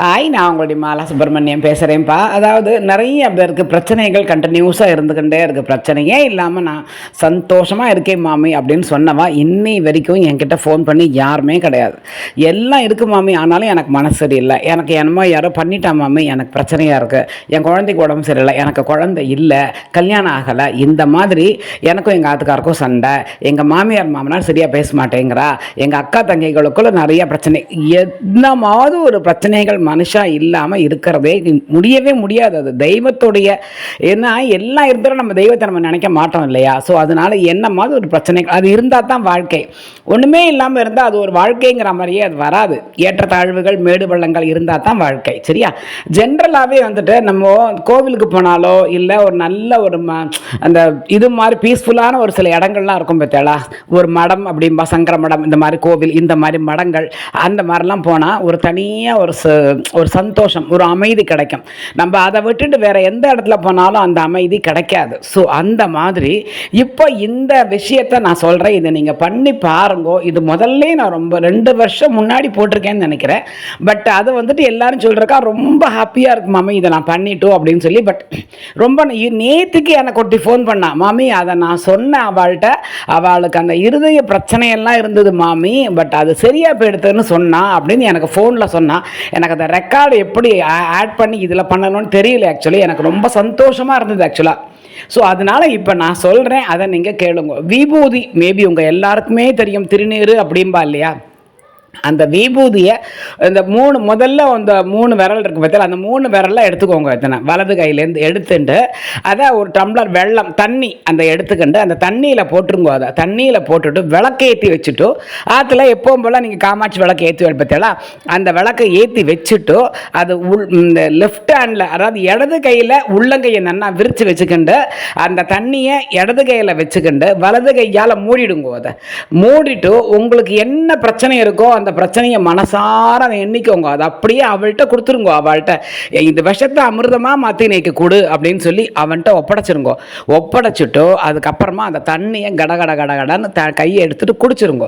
Hi நான் உங்களுடைய மாலா சுப்பிரமணியம் பேசுகிறேன்ப்பா அதாவது நிறைய பேருக்கு பிரச்சனைகள் கண்டினியூஸாக இருந்துக்கிட்டே இருக்குது பிரச்சனையே இல்லாமல் நான் சந்தோஷமாக இருக்கேன் மாமி அப்படின்னு சொன்னவா இன்னி வரைக்கும் என்கிட்ட ஃபோன் பண்ணி யாருமே கிடையாது. எல்லாம் இருக்குது மாமி ஆனாலும் எனக்கு மனசு சரியில்லை. எனக்கு என்னமோ யாரோ பண்ணிட்டா மாமி எனக்கு பிரச்சனையாக இருக்குது என் குழந்தைக்கு உடம்பு சரியில்லை எனக்கு குழந்தை இல்லை கல்யாணம் ஆகலை. இந்த மாதிரி எனக்கும் எங்கள் ஆத்துக்காருக்கும் சண்டை. எங்கள் மாமியார் மாமனார் சரியாக பேச மாட்டேங்கிறா. எங்கள் அக்கா தங்கைகளுக்குள்ள நிறைய பிரச்சனை. என்னமாவது ஒரு பிரச்சனைகள் மனுஷா இல்லாமல் இருக்கிறதே முடியவே முடியாது. அது தெய்வத்துடைய ஏன்னா எல்லாம் இருந்தாலும் நம்ம தெய்வத்தை நம்ம நினைக்க மாட்டோம் இல்லையா? ஸோ அதனால மாதிரி ஒரு பிரச்சனைகள் அது இருந்தால் தான் வாழ்க்கை. ஒன்றுமே இல்லாமல் இருந்தால் அது ஒரு வாழ்க்கைங்கிற மாதிரியே அது வராது. ஏற்றத்தாழ்வுகள் மேடு பள்ளங்கள் இருந்தால் தான் வாழ்க்கை. சரியா? ஜென்ரலாகவே வந்துட்டு நம்ம கோவிலுக்கு போனாலோ இல்லை ஒரு நல்ல ஒரு ம அந்த இது மாதிரி பீஸ்ஃபுல்லான ஒரு சில இடங்கள்லாம் இருக்கும் பார்த்தேளா ஒரு மடம் அப்படிம்பா சங்கர மடம் இந்த மாதிரி கோவில் இந்த மாதிரி மடங்கள் அந்த மாதிரிலாம் போனால் ஒரு தனியாக ஒரு ஒரு சந்தோஷம் ஒரு அமைதி கிடைக்கும். நம்ம அதை விட்டுட்டு வேற எந்த இடத்துல போனாலும் அந்த அமைதி கிடைக்காது. ஸோ அந்த மாதிரி இப்போ இந்த விஷயத்த நான் சொல்கிறேன் இதை நீங்கள் பண்ணி பாருங்கோ. இது முதல்ல நான் ரொம்ப ரெண்டு வருஷம் முன்னாடி போட்டிருக்கேன்னு நினைக்கிறேன். பட் அது வந்துட்டு எல்லாரும் சொல்கிறக்கா ரொம்ப ஹாப்பியாக இருக்கு மாமி இதை நான் பண்ணிட்டோம் அப்படின்னு சொல்லி. பட் ரொம்ப நே- எனக்கு ஒருத்தி ஃபோன் பண்ணா மாமி அதை நான் சொன்னேன் அவள்கிட்ட அவளுக்கு அந்த இருதய பிரச்சனையெல்லாம் இருந்தது மாமி பட் அது சரியாக போயிடுதுன்னு சொன்னா அப்படின்னு எனக்கு ஃபோனில் சொன்னால் எனக்கு அந்த ரெக்கார்டு எப்படி ஆட் பண்ணி இதில் பண்ணணும்னு தெரியல ஆக்சுவலி எனக்கு ரொம்ப சந்தோஷமாக இருந்தது ஆக்சுவலாக ஸோ அதனால இப்போ நான் சொல்கிறேன் அதை நீங்கள் கேளுங்க. விபூதி மேபி உங்கள் எல்லாருக்குமே தெரியும் திருநீர் அப்படிம்பா இல்லையா? அந்த விபூதியை இந்த மூணு முதல்ல அந்த மூணு விரல் இருக்கு பார்த்தா அந்த மூணு விரல்லாம் எடுத்துக்கோங்க இத்தனை வலது கையிலேருந்து எடுத்துட்டு அதை ஒரு டம்ளர் வெள்ளம் தண்ணி அந்த எடுத்துக்கிட்டு அந்த தண்ணியில் போட்டுருங்க அதை. தண்ணியில் போட்டுட்டு விளக்கு ஏற்றி வச்சுட்டு ஆற்றுல எப்பவும் போல் நீங்கள் காமாட்சி விளக்கு ஏற்றி பார்த்தீங்களா? அந்த விளக்கை ஏற்றி வச்சுட்டு அது உள் இந்த லெஃப்ட் ஹேண்டில் அதாவது இடது கையில் உள்ளங்கையை நன்னா விரித்து வச்சுக்கிண்டு அந்த தண்ணியை இடது கையில் வச்சுக்கிண்டு வலது கையால் மூடிடுங்க அதை. மூடிட்டு உங்களுக்கு என்ன பிரச்சனை இருக்கோ அந்த பிரச்சனையை மனசார அதை எண்ணிக்கோங்க. அதை அப்படியே அவள்கிட்ட கொடுத்துருங்க. அவள்கிட்ட இந்த விஷத்தை அமிர்தமாக மாற்றி நீக்க கொடு அப்படின்னு சொல்லி அவன்கிட்ட ஒப்படைச்சிருங்கோ. ஒப்படைச்சிட்டு அதுக்கப்புறமா அந்த தண்ணியை கட கட கட கடன்னு த கையை எடுத்துகிட்டு குடிச்சிருங்க.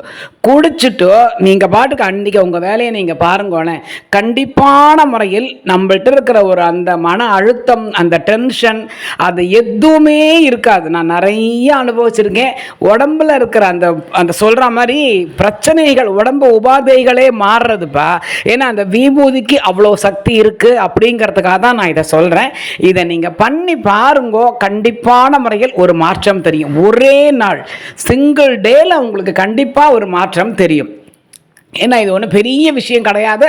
குடிச்சிட்டு நீங்கள் பாட்டுக்கு அன்றைக்கி உங்கள் வேலையை நீங்கள் பாருங்கோனே. கண்டிப்பான முறையில் நம்மள்ட்ட இருக்கிற ஒரு அந்த மன அழுத்தம் அந்த டென்ஷன் அது எதுவுமே இருக்காது. நான் நிறைய அனுபவிச்சிருக்கேன். உடம்புல இருக்கிற அந்த அந்த சொல்கிற மாதிரி பிரச்சனைகள் உடம்பு உபாதைகளே மாறுறதுப்பா. ஏன்னா அந்த விபூதிக்கு அவ்வளோ சக்தி இருக்குது அப்படிங்கிறதுக்காக தான் நான் இதை சொல்கிறேன் இதை நீங்கள் பண்ணி பாருங்கோ. கண்டிப்பான முறையில் ஒரு மாற்றம் தெரியும். ஒரே நாள் சிங்கிள் டேல உங்களுக்கு கண்டிப்பாக ஒரு மாற்றம் தெரியும். ஏன்னா இது ஒன்றும் பெரிய விஷயம் கிடையாது.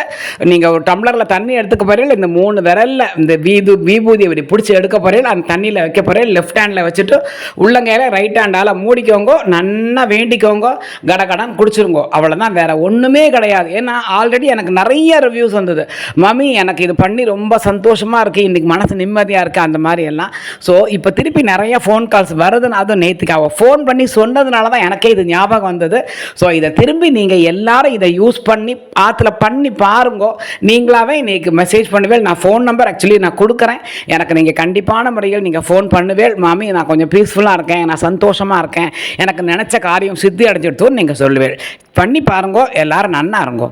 நீங்கள் ஒரு டம்ளரில் தண்ணி எடுத்துக்க போகிறீங்க இந்த மூணு விரலில் இந்த வீது வீபூதி இப்படி பிடிச்சி எடுக்க போகிறீங்க அந்த தண்ணியில் வைக்க போகிறீங்க லெஃப்ட் ஹேண்டில் வச்சுட்டு உள்ளங்கையில் ரைட் ஹேண்டால் மூடிக்கோங்க நன்னா வேண்டிக்கோங்க கடகடன் குடிச்சிருங்கோ. அவ்வளோதான் வேறு ஒன்றுமே கிடையாது. ஏன்னா ஆல்ரெடி எனக்கு நிறைய ரிவ்யூஸ் வந்தது. மம்மி எனக்கு இது பண்ணி ரொம்ப சந்தோஷமாக இருக்குது இன்றைக்கி மனசு நிம்மதியாக இருக்குது அந்த மாதிரி எல்லாம். ஸோ இப்போ திருப்பி நிறைய ஃபோன் கால்ஸ் வருதுன்னு அதுவும் நேற்றுக்கு அவள் ஃபோன் பண்ணி சொன்னதுனால தான் எனக்கே இது ஞாபகம் வந்தது. ஸோ இதை திரும்பி நீங்கள் எல்லாரும் இதை யூஸ் பண்ணி ஆற்றுல பண்ணி பாருங்கோ. நீங்களாவே இன்றைக்கி மெசேஜ் பண்ணுவேல் நான் ஃபோன் நம்பர் ஆக்சுவலி நான் கொடுக்குறேன். எனக்கு நீங்கள் கண்டிப்பான முறையில் நீங்கள் ஃபோன் பண்ணுவேல் மாமி நான் கொஞ்சம் பீஸ்ஃபுல்லாக இருக்கேன் நான் சந்தோஷமாக இருக்கேன். எனக்கு நினச்ச காரியம் சித்தி அடைஞ்சிடுத்தோன்னு நீங்கள் சொல்லுவேன் பண்ணி பாருங்கோ எல்லாரும் நன்னா இருங்கோ.